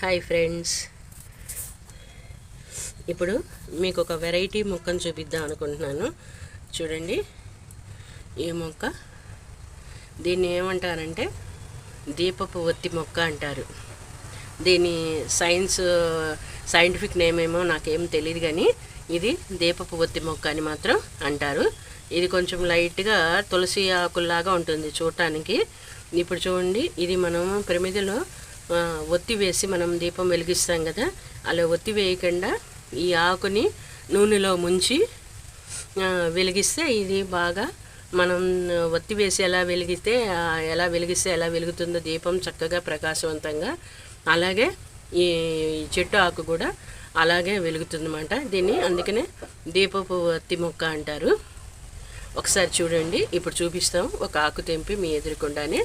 Hi friends ఇప్పుడు మీకు ఒక వెరైటీ మొక్కను చూపిద్దాం అనుకుంటున్నాను. చూడండి. ఈ మొక్క దీన్ని ఏమంటారంటే దీపపు ఒత్తి మొక్క అంటారు. దీని సైన్స్ సైంటిఫిక్ నేమ్ ఏమో నాకేం తెలియదు కానీ ఇది దీపపు ఒత్తి మొక్క అని మాత్రం అంటారు. ఇది కొంచెం లైట్గా తులసి ఆకుల్లాగా ఉంటుంది చూడటానికి. ఇప్పుడు చూడండి ఇది మనం ప్రమిదలో ఒత్తి వేసి మనం దీపం వెలిగిస్తాం కదా అలా ఒత్తి వేయకుండా ఈ ఆకుని నూనెలో ముంచి వెలిగిస్తే ఇది బాగా మనం ఒత్తి వేసి ఎలా వెలిగిస్తే ఎలా వెలిగిస్తే ఎలా వెలుగుతుందో దీపం చక్కగా ప్రకాశవంతంగా అలాగే ఈ చెట్టు ఆకు కూడా అలాగే వెలుగుతుందన్నమాట. దీన్ని అందుకనే దీపపు ఒత్తి మొక్క అంటారు. ఒకసారి చూడండి ఇప్పుడు చూపిస్తాం ఒక ఆకు తెంపి మీ ఎదురుకుండానే.